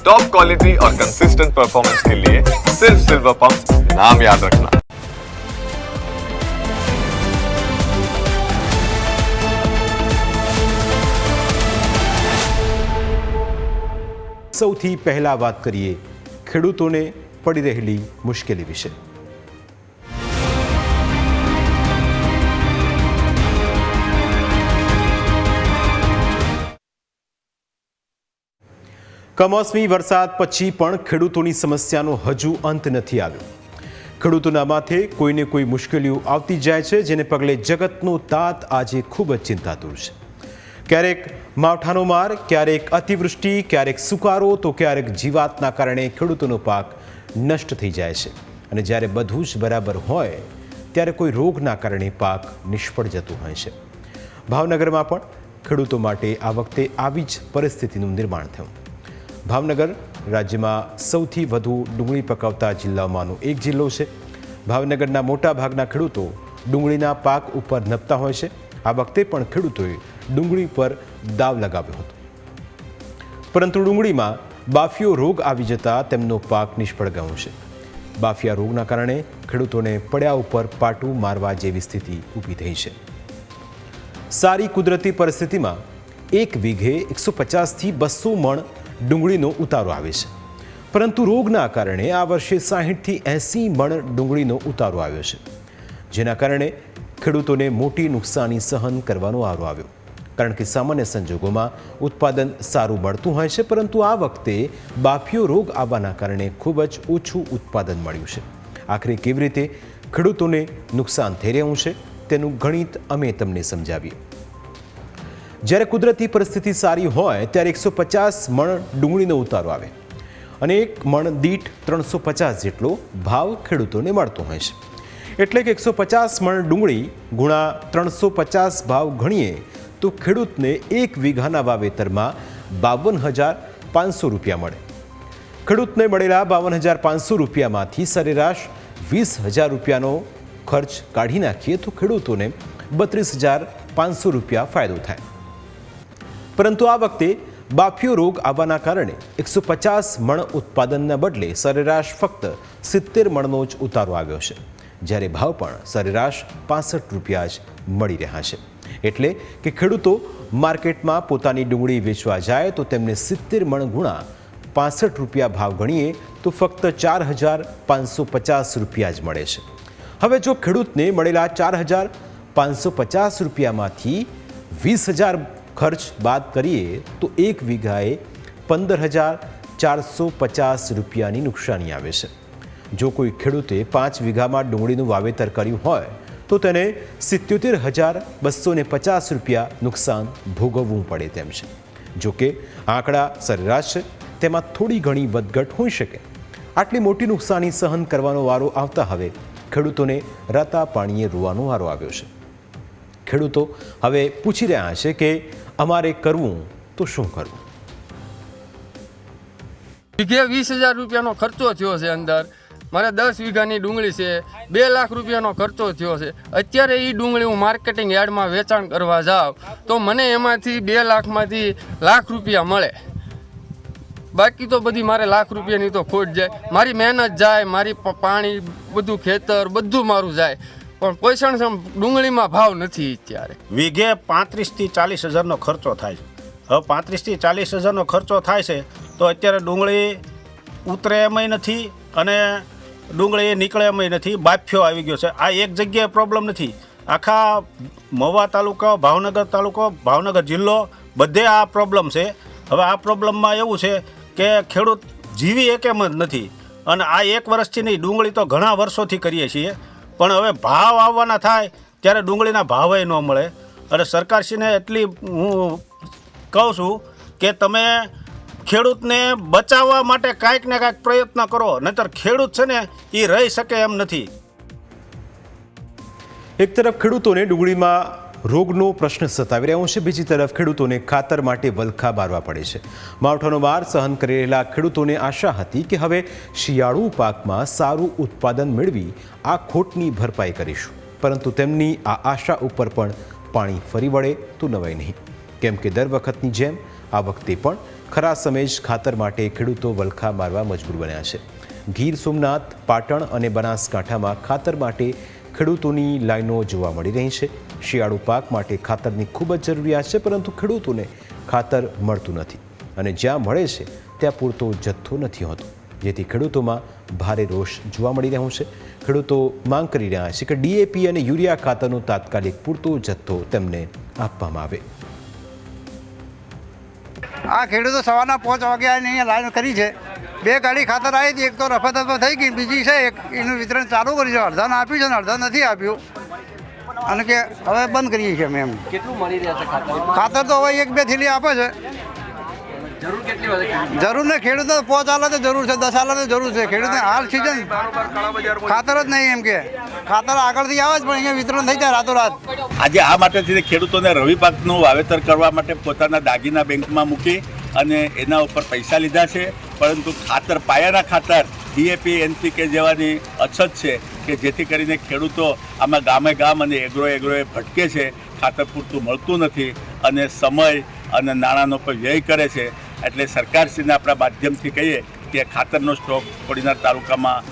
Top quality और consistent performance के लिए सिर्फ सिल्वर पंप नाम याद रखना સૌથી પહેલા વાત કરીએ ખેડૂતોને પડી રહેલી મુશ્કેલી વિશે કમોસમી વરસાદ પછી પણ ખેડૂતોની સમસ્યાનો હજુ અંત નથી આવ્યો. ખેડૂતોના માથે કોઈને કોઈ મુશ્કેલીઓ આવતી જાય છે, જેને પગલે જગતનો તાત આજે ખૂબ જ ચિંતાતુર છે. ક્યારેક માવઠાનો માર, ક્યારેક અતિવૃષ્ટિ, ક્યારેક સુકારો, તો ક્યારેક જીવાતના કારણે ખેડૂતોનો પાક નષ્ટ થઈ જાય છે. અને જ્યારે બધું જ બરાબર હોય, ત્યારે કોઈ રોગના કારણે પાક નિષ્ફળ જતું હોય છે. ભાવનગરમાં પણ ખેડૂતો માટે આ વખતે આવી જ પરિસ્થિતિનું નિર્માણ થયું. ભાવનગર રાજ્યમાં સૌથી વધુ ડુંગળી પકવતા જિલ્લાઓમાંનો એક જિલ્લો છે. ભાવનગરના મોટા ભાગના ખેડૂતો ડુંગળીના પાક ઉપર નપતા હોય છે. આ વખતે પણ ખેડૂતોએ ડુંગળી પર દાવ લગાવ્યો હતો. પરંતુ ડુંગળીમાં બાફિયો રોગ આવી જતા તેમનો પાક નિષ્ફળ ગયો છે. બાફિયા રોગના કારણે ખેડૂતોને પડ્યા ઉપર પાટું મારવા જેવી સ્થિતિ ઊભી થઈ છે. સારી કુદરતી પરિસ્થિતિમાં એક વીઘે એકસો પચાસથી બસો મણ ડુંગળીનો ઉતારો આવે છે. પરંતુ રોગના કારણે આ વર્ષે સાહીઠથી એંસી મણ ડુંગળીનો ઉતારો આવ્યો છે. જેના કારણે ખેડૂતોને મોટી નુકસાની સહન કરવાનો આરો આવ્યો. કારણ કે સામાન્ય સંજોગોમાં ઉત્પાદન સારું મળતું હોય છે, પરંતુ આ વખતે બાફિયો રોગ આવવાના કારણે ખૂબ જ ઓછું ઉત્પાદન મળ્યું છે. આખરે કેવી રીતે ખેડૂતોને નુકસાન થઈ રહ્યું છે, તેનું ગણિત અમે તમને સમજાવીએ. જ્યારે કુદરતી પરિસ્થિતિ સારી હોય ત્યારે એકસો પચાસ મણ ડુંગળીનો ઉતારો આવે અને એક મણ દીઠ ત્રણસો પચાસ જેટલો ભાવ ખેડૂતોને મળતો હોય છે. એટલે કે એકસો પચાસ મણ ડુંગળી ગુણા ત્રણસો પચાસ ભાવ ગણીએ તો ખેડૂતને એક વીઘાના વાવેતરમાં બાવન હજાર પાંચસો રૂપિયા મળે. ખેડૂતને મળેલા બાવન હજાર પાંચસો રૂપિયામાંથી સરેરાશ વીસ હજાર રૂપિયાનો ખર્ચ કાઢી નાખીએ તો ખેડૂતોને બત્રીસ હજાર પાંચસો રૂપિયા ફાયદો થાય. પરંતુ આ વખતે બાફ્યો રોગ આવવાના કારણે એકસો પચાસ મણ ઉત્પાદનના બદલે સરેરાશ ફક્ત સિત્તેર મણનો જ ઉતારો આવ્યો છે, જ્યારે ભાવ પણ સરેરાશ પાસઠ રૂપિયા જ મળી રહ્યા છે. એટલે કે ખેડૂતો માર્કેટમાં પોતાની ડુંગળી વેચવા જાય તો તેમને સિત્તેર મણ ગુણા પાસઠ રૂપિયા ભાવ ગણીએ તો ફક્ત ચાર હજાર પાંચસો પચાસ રૂપિયા જ મળે છે. હવે જો ખેડૂતને મળેલા ચાર હજાર પાંચસો પચાસ રૂપિયામાંથી વીસ હજાર ખર્ચ બાદ કરીએ તો એક વીઘાએ પંદર હજાર ચારસો પચાસ રૂપિયાની નુકસાની આવે છે. જો કોઈ ખેડૂતે પાંચ વીઘામાં ડુંગળીનું વાવેતર કર્યું હોય, તો તેને સિત્યોતેર હજાર બસો પચાસ રૂપિયા નુકસાન ભોગવવું પડે તેમ છે. જોકે આંકડા સરેરાશ છે, તેમાં થોડી ઘણી વધઘટ હોઈ શકે. આટલી મોટી નુકસાની સહન કરવાનો વારો આવતા હવે ખેડૂતોને રાતા પાણીએ રોવાનો વારો આવ્યો છે. ખેડૂતો હવે પૂછી રહ્યા છે કે અમારે કરવું તો શું કરવું? વીઘે વીસ હજાર રૂપિયાનો ખર્ચો થયો છે અંદર. મારે દસ વીઘાની ડુંગળી છે. બે લાખ રૂપિયાનો ખર્ચો થયો છે. અત્યારે એ ડુંગળી હું માર્કેટિંગ યાર્ડમાં વેચાણ કરવા જાઉં, તો મને એમાંથી બે લાખમાંથી લાખ રૂપિયા મળે. બાકી તો બધી મારે લાખ રૂપિયાની તો ખોટ જાય. મારી મહેનત જાય, મારી પાણી, બધું ખેતર, બધું મારું જાય. પણ પોષણ ડુંગળીમાં ભાવ નથી અત્યારે. વીઘે પાંત્રીસથી ચાલીસ હજારનો ખર્ચો થાય છે. હવે પાંત્રીસથી ચાલીસ હજારનો ખર્ચો થાય છે, તો અત્યારે ડુંગળી ઉતરે એમય નથી અને ડુંગળી નીકળે એમય નથી, બાફ્યો આવી ગયો છે. આ એક જગ્યાએ પ્રોબ્લેમ નથી. આખા મહુવા તાલુકો, ભાવનગર તાલુકો, ભાવનગર જિલ્લો બધે આ પ્રોબ્લેમ છે. હવે આ પ્રોબ્લેમમાં એવું છે કે ખેડૂત જીવી એકેમ જ નથી. અને આ એક વર્ષથી નહીં, ડુંગળી તો ઘણા વર્ષોથી કરીએ છીએ. પણ હવે ભાવ આવવાના થાય ત્યારે ડુંગળીના ભાવે ન મળે. અને સરકારશ્રીને એટલી હું કહું છું કે તમે ખેડૂતને બચાવવા માટે કાંઈક ને કાંઈક પ્રયત્ન કરો, નહીતર ખેડૂત છે ને એ રહી શકે એમ નથી. એક તરફ ખેડૂતોને ડુંગળીમાં રોગનો પ્રશ્ન સતાવી રહ્યો છે. બીજી તરફ ખેડૂતોને ખાતર માટે વલખા બારવા પડે છે. માવઠાનો બાર સહન કરી રહેલા ખેડૂતોને આશા હતી કે હવે શિયાળુ પાકમાં સારું ઉત્પાદન મેળવી આ ખોટની ભરપાઈ કરીશું. પરંતુ તેમની આ આશા ઉપર પણ પાણી ફરી વળે તો નવાય નહીં. કેમ કે દર વખતની જેમ આ વખતે પણ ખરા સમયે જ ખાતર માટે ખેડૂતો વલખા મારવા મજબૂર બન્યા છે. ગીર સોમનાથ, પાટણ અને બનાસકાંઠામાં ખાતર માટે ખેડૂતોની લાઈનો જોવા મળી રહી છે. શિયાળુ પાક માટે ખાતરની ખૂબ જ જરૂરિયાત છે, પરંતુ ખેડૂતોને ખાતર મળતું નથી. અને જ્યાં મળે છે, ત્યાં પૂરતો જથ્થો નથી હોતો. જેથી ખેડૂતોમાં ભારે રોષ જોવા મળી રહ્યો છે. ખેડૂતો માંગ કરી રહ્યા છે કે ડીએપી અને યુરિયા ખાતરનો તાત્કાલિક પૂરતો જથ્થો તેમને આપવામાં આવે. આ ખેડૂતો સવારના પાંચ વાગ્યા અહીંયા લાઈન કરી છે. બે ગાડી ખાતર આવી હતી એક તો રફા થઈ ગઈ બીજી છે એક એનું વિતરણ ચાલુ કરી છે અડધાને આપ્યું છે ને અડધા નથી આપ્યું. અને કે હવે બંધ કરીએ છીએ અમે એમ. કેટલું મળી રહ્યા છે ખાતર? ખાતર તો હવે એક બે થેલી આપે છે. જરૂર કેટલી ને ખેડૂતો પોચ હાલતે જરૂર છે દસ હાલત જરૂર છે. ખેડૂતને હાલ સિઝન ખાતર જ નહીં એમ કે. ખાતર આગળથી આવે જ પણ અહીંયા વિતરણ થઈ જાય રાતોરાત. આજે આ માટે થઈને ખેડૂતોને રવિ પાકનું વાવેતર કરવા માટે પોતાના દાગીના બેંકમાં મૂકી અને એના ઉપર પૈસા લીધા છે. પરંતુ ખાતર, પાયાના ખાતર ડીએપી એનપીકે જેવાની અછત છે કે જેથી કરીને ખેડૂતો આમાં ગામે ગામ અને એગ્રો એગ્રોએ ભટકે છે, ખાતર પૂરતું મળતું નથી અને સમય અને નાણાંનો પણ વ્યય કરે છે. એટલે સરકારશ્રીને આપણા માધ્યમથી કહીએ કે ખાતરનો સ્ટોક કોડીનાર તાલુકામાં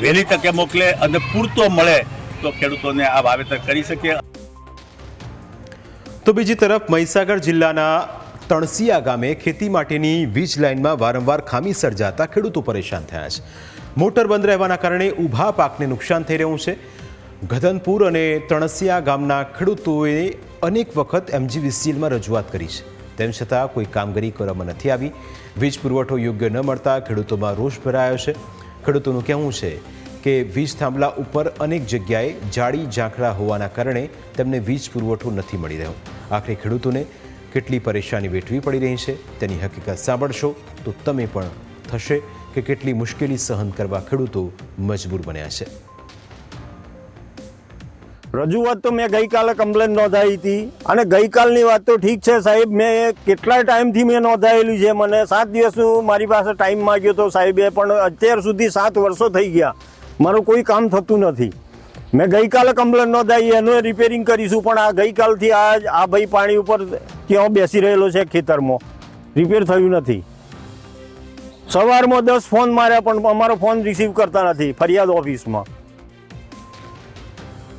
વહેલી તકે મોકલે અને પૂરતો મળે તો ખેડૂતોને આ વાવેતર કરી શકે તો બીજી તરફ મહીસાગર જિલ્લાના તણસિયા ગામે ખેતી માટેની વીજ લાઇનમાં વારંવાર ખામી સર્જાતા ખેડૂતો પરેશાન થયા છે. મોટર બંધ રહેવાના કારણે ઊભા પાકને નુકસાન થઈ રહ્યું છે. ગધનપુર અને તણસિયા ગામના ખેડૂતોએ અનેક વખત એમજીવીસીએલમાં રજૂઆત કરી છે. તેમ છતાં કોઈ કામગીરી કરવામાં નથી આવી. વીજ પુરવઠો યોગ્ય ન મળતા ખેડૂતોમાં રોષ ભરાયો છે. ખેડૂતોનું કહેવું છે કે વીજ થાંભલા ઉપર અનેક જગ્યાએ જાડી ઝાંખરા હોવાના કારણે તેમને વીજ પુરવઠો નથી મળી રહ્યો. આખરે ખેડૂતોને કેટલી પરેશાની વેઠવી પડી રહી છે તેની હકીકત સાંભળશો તો તમે પણ થશે કે કેટલી મુશ્કેલી સહન કરવા ખેડૂતો મજબૂર બન્યા છે. રજૂઆત તો મેં ગઈકાલે કમ્પ્લેન નોંધાવી હતી અને ગઈકાલની વાત તો ઠીક છે સાહેબ, મેં કેટલાય ટાઈમથી મેં નોંધાયેલી છે, મને સાત દિવસનું મારી પાસે ટાઈમ માંગ્યો હતો સાહેબે પણ અત્યાર સુધી સાત વર્ષો થઈ ગયા. મારું કોઈ કામ થતું નથી. મેં ગઈકાલે કમ્પ્લેન નોંધાવી એનું રિપેરિંગ કરીશું, પણ આ ગઈકાલથી આ આ ભાઈ પાણી ઉપર ક્યાં બેસી રહેલો છે ખેતરમાં? રિપેર થયું નથી. સવારમાં દસ ફોન માર્યા, પણ અમારો ફોન રિસીવ કરતા નથી, ફરિયાદ ઓફિસમાં.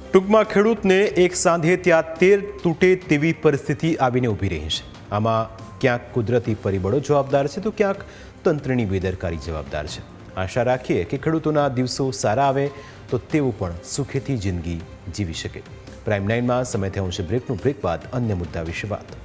ટૂંકમાં ખેડૂતને એક સાંધે ત્યાં તેર તૂટે તેવી પરિસ્થિતિ આવીને ઊભી રહી છે. આમાં ક્યાંક કુદરતી પરિબળો જવાબદાર છે તો ક્યાંક તંત્રની બેદરકારી જવાબદાર છે. આશા રાખીએ કે ખેડૂતોના દિવસો સારા આવે તો તેઓ પણ સુખેથી જિંદગી જીવી શકે. પ્રાઇમ નાઇનમાં સમય થયો છે બ્રેકનું બ્રેક બાદ અન્ય મુદ્દા વિશે વાત.